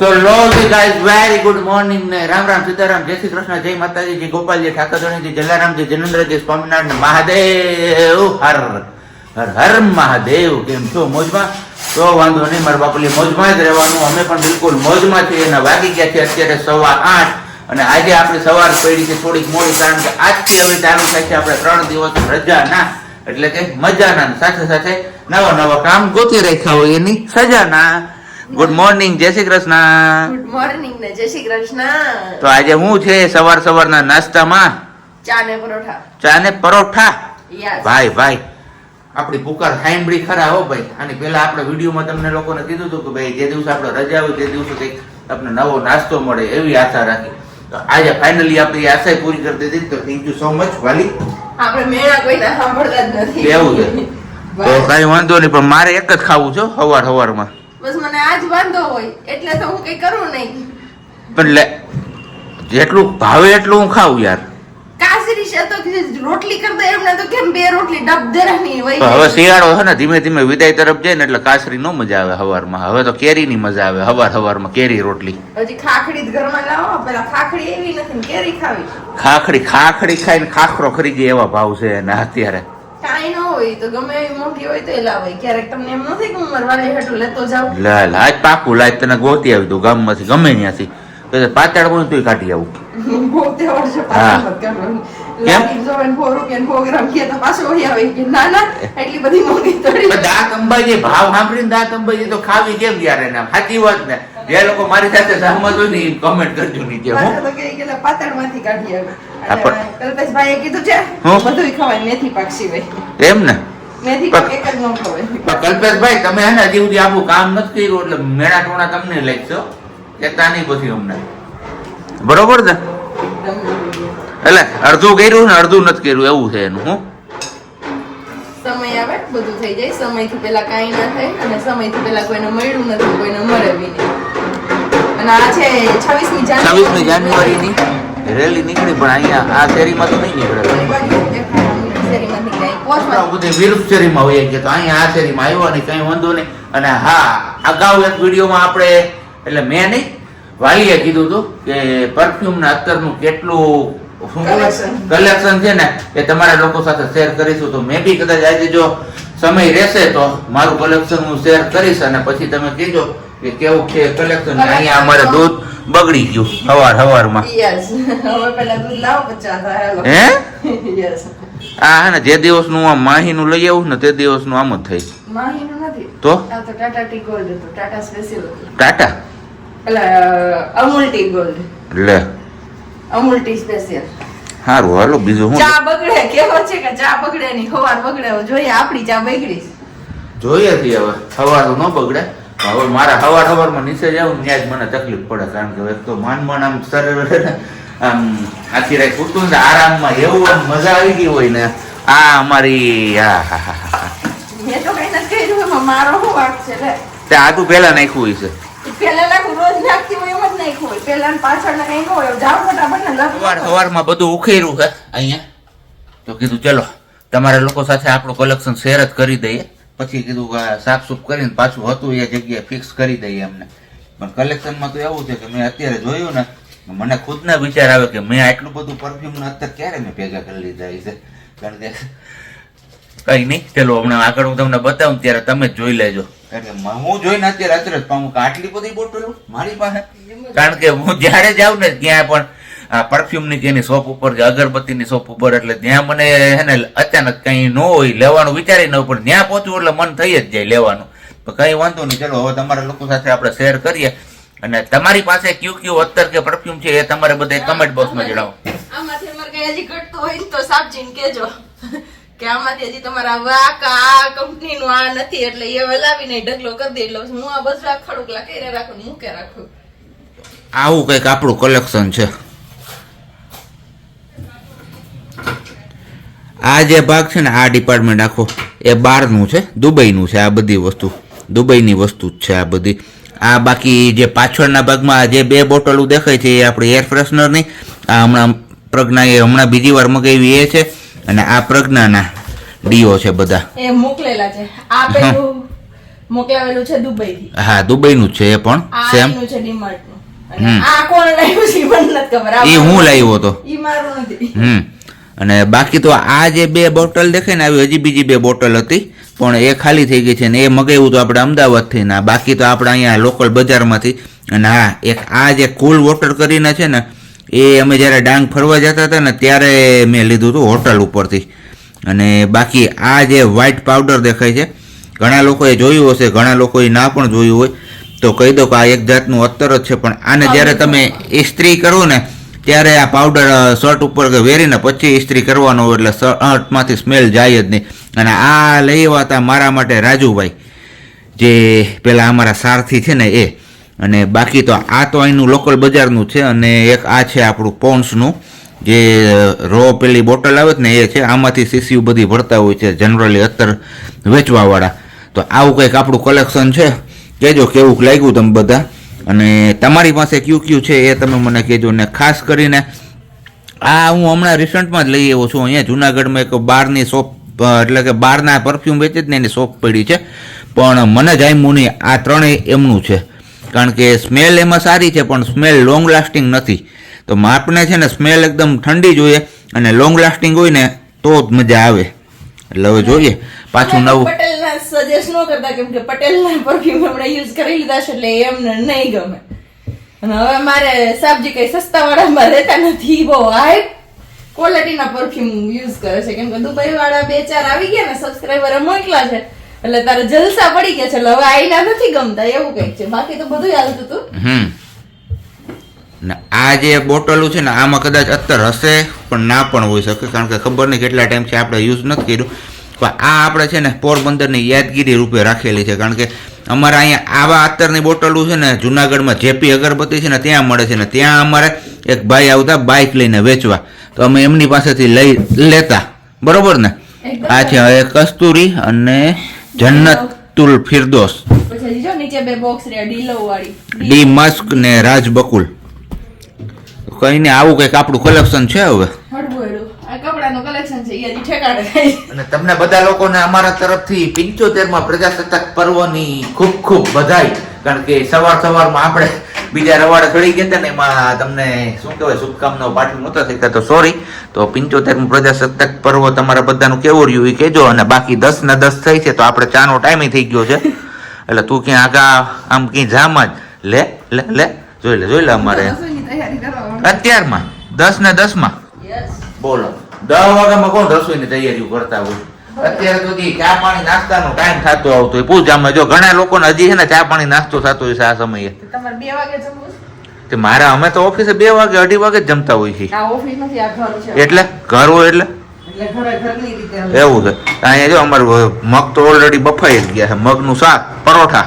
તો લો guys very good morning ને રામ રામ સીતારામ, જય શ્રી કૃષ્ણ, જય માતાજી, જય ગોપાલજી, ઠાકોરજી જલારામજી જનંદ્રજી સ્વામિનારાયણ મહાદેવ, હર હર હર મહાદેવ, કેમ છો મોજમાં? તો વાંધો નહીં, મારા બાપલી, મોજમાં જ રહેવાનું. અમે પણ બિલકુલ મોજમાં છીએ અને વાગી ગયા છે અત્યારે સવા આઠ. અને આજે આપણે સવાર પડી છે થોડીક મોડી, કારણ કે આજથી હવે ચાલુ થાય છે આપણે ત્રણ દિવસ રજાના. એટલે કે મજાના. સાથે સાથે નવા નવા કામ ગોતી રાખ્યા હોય એની સજાના. ગુડ મોર્નિંગ જય શ્રી કૃષ્ણ ગુડ મોર્નિંગ ને જય શ્રી કૃષ્ણ તો આજે હું છે સવાર સવારના નાસ્તામાં? ચા ને પરોઠા. ચા ને પરોઠા ભાઈ ભાઈ આપણી પુકાર સાંભળી ખરા હો ભાઈ. અને પેલા આપણે વિડીયોમાં તમને લોકોને કીધું હતું કે ભાઈ જે દિવસે આપણે રજા હોય તે દિવસે કંઈક આપણે નવો નાસ્તો મળે એવી આશા રાખી. તો આજે ફાઇનલી આપણી આશા પૂરી કરી દીધી. તો થેન્ક યુ સો મચ વાલી. આપણે મેળા કોઈના સાંભળતા જ નથી. એવું છે. તો કઈ વાંધો નહીં પણ મારે એક જ ખાવું છે સવાર હવારમાં. બસ મને આજ વાંધો હોય એટલે તો હું કઈ કરું નહીં. પણ લે જેટલું ભાવે એટલું હું ખાવું યાર. કાસરી છે તો રોટલી કરતા એમને તો કેમ બે રોટલી ડબ દેરાની હોય? હવે શિયાળો છે ને ધીમે ધીમે વિદાય તરફ જાય ને એટલે કાસરી નો મજા આવે હવારમાં. હવે તો કેરીની મજા આવે હવાર હવારમાં કેરી રોટલી. હજી ખાખડી જ ઘરમાં લાવો પેલા ખાખડી એવી નથી કેરી ખાવી. ખાખડી ખાખડી ખાઈને ખાખરો ખરી ગઈ એવા ભાવ છે એના અત્યારે. કાંઈ ન હોય તો ગમે એવી મોટી હોય તો ક્યારેક તમને એમ નથી કે હું મારા હેઠું લેતો જાઉં લે લે પાકું લાજ તને ગોતી આવી દઉં ગામમાંથી ગમે ત્યાંથી તો પાતળ પણ તું કાઢી આવું ગોતે વર્ષે હા. પાછળ મત કરવાનું. કેમ? લાગી જો એને સો રૂપિયાનો પ્રોગ્રામ કહે તો પાછો વહી આવે કે ના ના એટલી બધી મોંઘી થોડી દાંત અંબાજી ભાવ સાંભળીને દાંત અંબાજી તો ખાવી કેમ યાર એને સાચી વાત ને જે લોકો મારી સાથે સહમત હોય ને કમેન્ટ કરજો નીચે હું તો કે પાતળમાંથી કાઢી આવે. હા, અને પણ- કલ્પેશભાઈએ કીધું છે હું? બધું ખવાય મેથી પાક સિવાય. એમ ને મેથી પાક એક જ ન ખવાય. કલ્પેશભાઈ તમે હે ને હજી સુધી આપણું કામ નથી કર્યું એટલે મેળા ટોણા તમને લાગશો કેતા નહીં પછી અમને. બરોબર ને એટલે અડધું કર્યું ને અડધું નથી કર્યું એવું છે એનું હું? સમય આવે બધું થઈ જાય. સમયથી પેલા કાંઈ ના થાય અને સમયથી પેલા કોઈને મળ્યું નથી કોઈને મળે બી નહીં. અને આ છે છવ્વીસમી છવ્વીસમી જાન્યુઆરીની? રેલી નીકળી પણ અહીંયા આ શેરીમાં તો નહીં નીકળે. વિરુદ્ધ શેરીમાં હોઈએ કે તો અહીંયા આ શેરીમાં આવ્યો નહીં કઈ વાંધો નહીં. અને હા અગાઉ એક વિડીયોમાં આપણે એટલે મેં નહીં વાલીએ કીધું હતું કે પરફ્યુમ ના અત્તરનું કેટલું કલેક્શન છે ને એ તમારા લોકો સાથે શેર કરીશું. તો મેં બી કદાચ આજે જો સમય રહેશે તો મારું કલેક્શન હું શેર કરીશ અને પછી તમે કહેજો કે કેવું છે કલેક્શન અહીંયા અમારે દૂધ બગડી ગયું હવાર હવારમાં. હે? આ હે ને જે દિવસનું આ માહીનું લઈ આવું ને તે દિવસનું આમ જ થઈ તો? Tata Amul tea gold. લે. Amul tea special. સારું હાલો બીજું હું ચા બગડે કેવો છે કે ચા બગડે ની ખવાર બગડે જોઈએ આપણી ચા બગડી જોઈએ છીએ હવે હવાર ન બગડે. હવે મારા હવાર હવારમાં નીચે જાઉં ત્યાં જ મને તકલીફ પડે કારણ કે એક તો માન માન આમ શરીર આમ આખી રાત પૂરતું ને આરામમાં એવું આમ મજા આવી ગઈ હોય ને આ અમારી આ હા હા હા તો તે પહેલા નાખ્યું હોય છે. સવારમાં બધું ઉખેર્યું છે અહીંયા. તો કીધું ચલો તમારા લોકો સાથે આપણું કલેક્શન શેર જ કરી દઈએ. પછી કીધું કે સાફ સુફ કરીને પાછું હતું એ જગ્યાએ ફિક્સ કરી દઈએ અમને પણ કલેક્શનમાં તો એવું છે કે મેં અત્યારે જોયું ને મને ખુદના વિચાર આવે કે મેં આટલું બધું પરફ્યુમ અત્યારે ક્યારે મેં ભેગા કરી લીધા છે. કારણ કે કઈ નહીં ચલો હમણાં આગળ હું તમને બતાવું ત્યારે તમે જોઈ લેજો. કારણ કે હું જોઈને અત્યારે અચરજ પામું કે આટલી બધી બોટલો મારી પાસે? કારણ કે હું જ્યારે જાઉં ને ત્યાં પણ પરફ્યુમની કે એની શોપ ઉપર કે અગરબત્તીની શોપ ઉપર એટલે ત્યાં મને હે ને અચાનક કઈ ન હોય લેવાનું વિચારી ન હોય પણ ત્યાં પહોંચવું એટલે મન થઈ જ જાય લેવાનું. તો કઈ વાંધો નહીં ચલો હવે તમારા લોકો સાથે આપણે શેર કરીએ. અને તમારી પાસે કયું કયું અત્તર કે પરફ્યુમ છે એ તમારે બધા કમેન્ટ બોક્સમાં જણાવો. આમાંથી અમારે કઈ હજી ઘટતો હોય ને તો સાબજીને કેજો કે આમાંથી હજી તમારા વાક આ કંપની નું આ નથી એટલે એ વલાવીને ઢગલો કરી દે એટલે હું આ બસ આ ખડુકલા કરીને રાખું મૂકે રાખું? આવું કંઈક આપણું કલેક્શન છે. આ જે ભાગ છે ને આ ડિપાર્ટમેન્ટ આખો એ બહારનું છે દુબઈનું છે આ બધી વસ્તુ. દુબઈની વસ્તુ જ છે આ બધી. આ બાકી જે પાછળના ભાગમાં જે બે બોટલો દેખાય છે એ આપણી એર ફ્રેશનરની આ હમણાં પ્રજ્ઞાએ હમણાં બીજી વાર મગાવી એ છે અને આ પ્રજ્ઞાના ડીઓ છે બધા. એ મોકલેલા છે. આ પેલું મોકલાવેલું છે દુબઈ હા દુબઈનું છે એ પણ સેમ છે ડીમાર્ટનું. આ કોણ લાવ્યું છે મને નથી ખબર. એ હું લાવ્યો હતો. એ મારું નથી. હમ. અને બાકી તો આ જે બે બોટલ દેખાય ને આવી હજી બીજી બે બોટલ હતી પણ એ ખાલી થઈ ગઈ છે ને એ મગાવ્યું તો આપણે અમદાવાદથી ને બાકી તો આપણે અહીંયા લોકલ બજારમાંથી અને હા એક આ જે કુલ વોટર કરીને છે ને એ અમે જ્યારે ડાંગ ફરવા જતા હતા ને ત્યારે મેં લીધું હતું હોટલ ઉપરથી. અને બાકી આ જે વ્હાઇટ પાવડર દેખાય છે ઘણા લોકોએ જોયું હશે ઘણા લોકોએ ના પણ જોયું હોય તો કહી દો કે આ એક જાતનું અત્તર જ છે પણ આને જ્યારે તમે ઇસ્ત્રી કરો ને ત્યારે આ પાવડર શર્ટ ઉપર વેરીને પછી ઇસ્ત્રી કરવાનો એટલે શર્ટમાંથી સ્મેલ જાય જ નહીં. અને આ લઈ આવ્યા મારા માટે રાજુભાઈ, જે પેલા અમારા સારથી છે ને એ. અને બાકી તો આ તો અહીંનું લોકલ બજારનું છે અને એક આ છે આપણું પોન્સનું, જે રો પેલી બોટલ આવે ને એ છે. આમાંથી સીસીયુ બધી ભરતા હોય છે જનરલી અત્તર વેચવાવાળા. તો આવું કંઈક આપણું કલેક્શન છે. કહેજો કેવું લાગ્યું તમે બધા? અને તમારી પાસે ક્યુ ક્યુ છે એ તમે મને કહેજો ને ખાસ કરીને આ હું હમણાં રિસન્ટમાં જ લઈ આવ્યો છું. અહીંયા જુનાગઢમાં એક બારની શોપ એટલે કે બહારના પરફ્યુમ વેચે જ ને એની શોપ પડી છે. પણ મને જામ્યું નહીં. આ ત્રણેય એમનું છે. કારણ કે સ્મેલ એમાં સારી છે પણ સ્મેલ લોંગ લાસ્ટિંગ નથી. તો માપને છે ને સ્મેલ એકદમ ઠંડી જોઈએ અને લોંગ લાસ્ટિંગ હોય ને તો જ મજા આવે. એટલે હવે જોઈએ. પાછું નવું સજેસ્ટ ન કરતા, કેમ કે પટેલ ના પરફ્યુમ હમણાં યુઝ કરી લીધા છે એટલે એમને નહીં ગમે. અને હવે મારે સાબજી કઈ સસ્તા વાળામાં રહેતા નથી બહુ હાઈ ક્વોલિટીના પરફ્યુમ યુઝ કરે છે. કેમ કે દુબઈ વાળા બે ચાર આવી ગયા ને સબસ્ક્રાઈબર મોકલા છે. એટલે તારે જલસા પડી ગયા છે, એટલે હવે આઈના નથી ગમતા, એવું કંઈક છે. બાકી તો બધું હાલતું હતું આ જે બોટલું છે ને, આમાં કદાચ અત્તર હશે, પણ ના પણ હોઈ શકે, કારણ કે ખબર નહીં કેટલા ટાઈમથી આપણે યુઝ નથી કર્યું. પણ આ આપણે છે ને પોરબંદરની યાદગીરી રૂપે રાખેલી છે. કારણ કે અમારે અહીંયા આવા અત્તરની બોટલું છે ને જુનાગઢમાં જેપી અગરબત્તી છે ને ત્યાં મળે છે ને ત્યાં અમારે એક ભાઈ આવતા બાઇક લઈને વેચવા. તો અમે એમની પાસેથી લઈ લેતા. બરોબર ને? આ છે હવે કસ્તુરી અને જન્નતુલ ફિરદોસ. ડી મસ્ક ને રાજ બકુલ કઈ ને આવું કંઈક આપણું કલેક્શન છે હવે? કપડાનું કલેક્શન છે એ ઠેકાણે થાય. અને તમને બધા લોકોને અમારા તરફથી પિંચોતેરમાં પ્રજાસત્તાક પર્વની ખૂબ ખૂબ બધાઈ કારણ કે સવાર સવારમાં આપણે બીજા રવાડે ચડી ગયા હતા ને એમાં તમને શું કહેવાય શુભકામનાઓ પાઠવી નહોતા થઈ તો સોરી તો પિંચોતેરમું પ્રજાસત્તાક પર્વ તમારા બધાનું કેવું રહ્યું એ કહેજો. અને બાકી દસ ને દસ થઈ છે તો આપણે ચાનો ટાઈમ થઈ ગયો છે. એટલે તું ક્યાં આગા આમ ક્યાંય જામ જ. લે લે લે જોઈ લે જોઈ લે અમારે. અત્યારમાં દસ ને દસમાં માં બોલો. દસ વાગ્યામાં કોણ રસોઈની તૈયારીઓ કરતા હોય? અત્યારે સુધી ચા પાણી નાસ્તાનો ટાઈમ થતો આવતો હોય. પૂછામાં જો ઘણા લોકોને હજી છે ને ચા પાણી નાસ્તો થતો હોય છે આ સમયે. તમારે બે વાગે જમવું તે મારા અમે તો ઓફિસે બે વાગે અઢી વાગે જ જમતા હોય છે આ ઓફિસ નથી આ ઘર છે. એટલે? ઘર હોય એટલે? એવું છે. અહીંયા જો અમારું મગ તો ઓલરેડી બફાઈ જ ગયા છે. મગનું શાક પરોઠા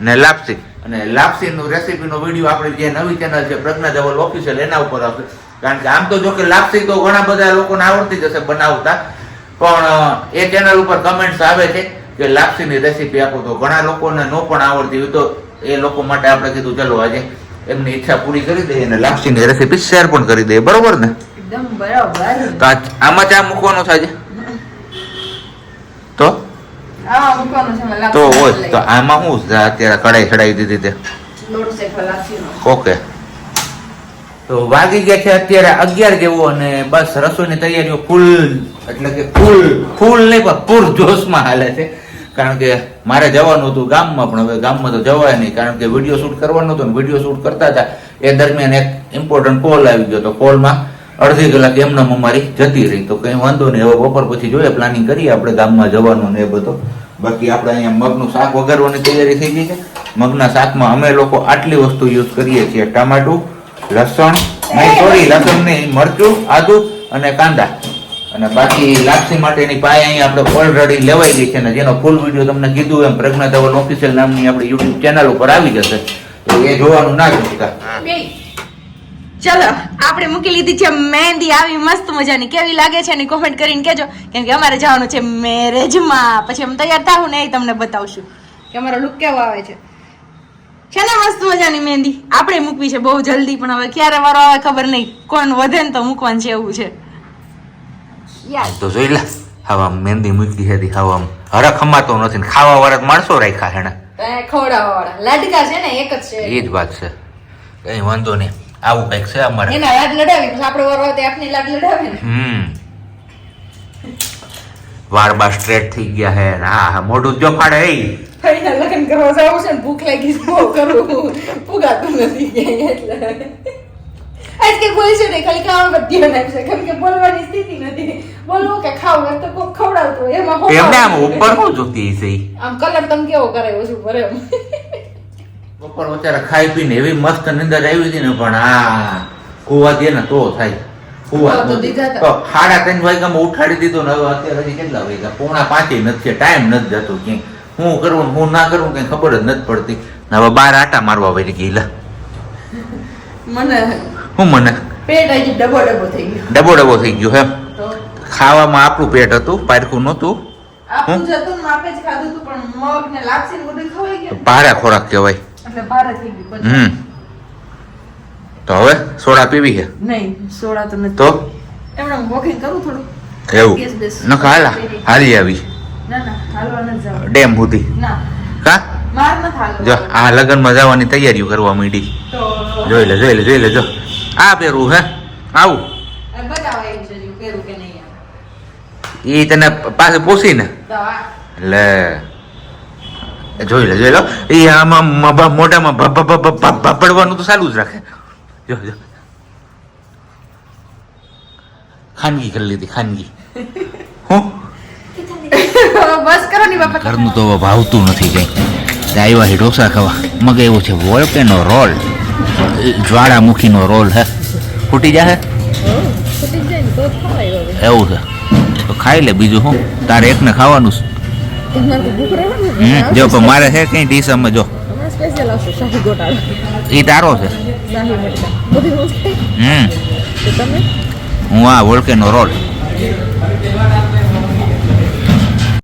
ને લાપસી. અને લાપસીનું રેસીપીનો વીડિયો આપણી જે નવી ચેનલ છે પ્રજ્ઞા ધવલ ઓફિશિયલ એના ઉપર આવશે. કારણ કે આમ તો જો કે લાપસી તો ઘણા બધા લોકોને આવડતી જશે બનાવતા. પણ એ ચેનલ ઉપર કમેન્ટ્સ આવે છે કે લાપસીની રેસીપી આપો તો ઘણા લોકોને નો પણ આવડતી હોય તો એ લોકો માટે આપણે કીધું ચલો આજે એમની ઈચ્છા પૂરી કરી દઈએ અને લાપસીની રેસીપી શેર પણ કરી દઈએ. બરોબર ને? એકદમ બરાબર. તો આમાં ચા મૂકવાનો થાય છે તો તો હોય તો આમાં હું અત્યારે કઢાઈ ચડાવી દીધી તે. ઓકે. તો વાગી ગયા છે અત્યારે અગિયાર જેવું અને બસ રસોઈની તૈયારીઓ ફૂલ, એટલે કે ફૂલ ફૂલ નહીં, પણ પૂર જોશમાં હાલે છે. કારણ કે મારે જવાનું હતું ગામમાં, પણ હવે ગામમાં તો જવાય નહીં. કારણ કે વીડિયો શૂટ કરવાનો હતો ને વીડિયો શૂટ કરતા હતા. એ દરમિયાન એક ઇમ્પોર્ટન્ટ કોલ આવી ગયો તો કોલમાં અડધી કલાક એમને અમારી જતી રહી. તો કંઈ વાંધો નહીં. હવે બપોર પછી જોઈએ પ્લાનિંગ કરીએ આપણે ગામમાં જવાનું ને એ બધો. બાકી આપણે અહીંયા મગનું શાક વઘારવાની તૈયારી થઈ ગઈ છે. મગના શાકમાં અમે લોકો આટલી વસ્તુ યુઝ કરીએ છીએ. ટામેટું લસણ નહીં લસણ નહીં મરચું, આદુ અને કાંદા. અને બાકી લાપસી માટેની પાય અહીં આપણે ઓલરેડી લેવાઈ ગઈ છે ને જેનો ફૂલ વીડિયો તમને કીધું એમ પ્રજ્ઞા ધવલ ઓફિશિયલ નામની આપણી યુટ્યુબ ચેનલ ઉપર આવી જશે. તો એ જોવાનું ના ચૂકતા ચલો, આપણે મૂકી લીધી છે મહેંદી. આવી મસ્ત મજાની. કેવી લાગે છે એની કોમેન્ટ કરીને કહેજો. કેમ કે અમારે જવાનું છે મેરેજમાં પછી અમે તૈયાર થાવું ને એ તમને બતાવશું. કે અમારો લુક કેવો આવે છે. છે ને મસ્ત મજાની મહેંદી. આપણે મૂકવી છે બહુ જલ્દી પણ હવે ક્યારે વારો આવે ખબર નહીં. કોણ વધે ને તો મૂકવાનું છે એવું છે. યાર. તો જોઈ લે હવા આમ મહેંદી મૂકી હતી હવા આમ હરખ હમાતો નથી ને ખાવા વાળા માણસો રાખ્યા ખવડાવવા વાળા લાડકા છે ને એક જ છે. એ જ વાત છે. કઈ વાંધો નહીં. આવું કંઈક છે અમારે. એના લાડ લડાવી આપણે વારો આવે આપની લાડ લડાવી હમ. વાળ બા સ્ટ્રેટ થઈ ગયા હે ને. હા હા મોઢું જો ફાડે ફરીના લગ્ન કરવા જવું છે ને ભૂખ લાગી છે બહુ કરવું પુગાતું નથી ક્યાંય એટલે આજ કે બોલશે ને ખાલી ખાવા પર ધ્યાન આપશે કેમ કે બોલવાની સ્થિતિ નથી બોલવું કે ખાવું તો કોક ખવડાવતું એમાં હોય એમને આમ ઉપર હું જોતી છે આમ કલર તમે કેવો કરાયો છે ભરે બપોર વચારે ખાઈ પીને એવી મસ્ત નિંદર આવી હતી ને પણ આ કુવા દે ને તો થાય કુવા તો દીધા હતા. તો સાડા ત્રણ વાગ્યામાં ઉઠાડી દીધો ને હવે અત્યારે હજી કેટલા વાગ્યા પોણા પાંચે નથી ટાઈમ નથી જતો ક્યાંય હું કરું હું ના કરું કઈ ખબર જ નથી પડતી. હવે બાર આટા મારવા વળી ગઈ લા મને હું મને પેટ હજી ડબો ડબો થઈ ગયો. ડબો ડબો થઈ ગયો એમ. ખાવામાં આપણું પેટ હતું પારખું નહોતું. ભારે ખોરાક કહેવાય. હમ. તો હવે સોડા પીવી છે? નહીં સોડા તો નથી તો? એમણે વોકિંગ કરું થોડું. એવું. yes. હાલા હાલી આવી. ડેમ સુધી? હાલવા જો આ લગ્નમાં જવાની તૈયારીઓ કરવા માંડી. જોઈ લે જોઈ લે જોઈ લે જો. આ પહેરું હે? આવું. એ તને પાસે પૂછી ને લે. જોઈ લે જોઈ લો. એ આમાં મોઢામાં ભભડવાનું તો ચાલુ જ રાખે. જો જો. ખાનગી કરી લીધી ખાનગી. હું? બસ કરો ની બાપા. ઘરનું તો ભાવતું નથી કંઈ. આવ્યા છે ઢોસા ખાવા. મગ એવું છે વોલ્કેનો રોલ. જ્વાળામુખીનો રોલ હે. ફૂટી હવે એવું છે. તો ખાઈ લે બીજું શું? તારે એકને ખાવાનું છે. જો, પણ મારે છે કઈ જો આવશે શાહી ગોટાળો એ તારો છે. હમ. હું આ વોલ્કેનો રોલ.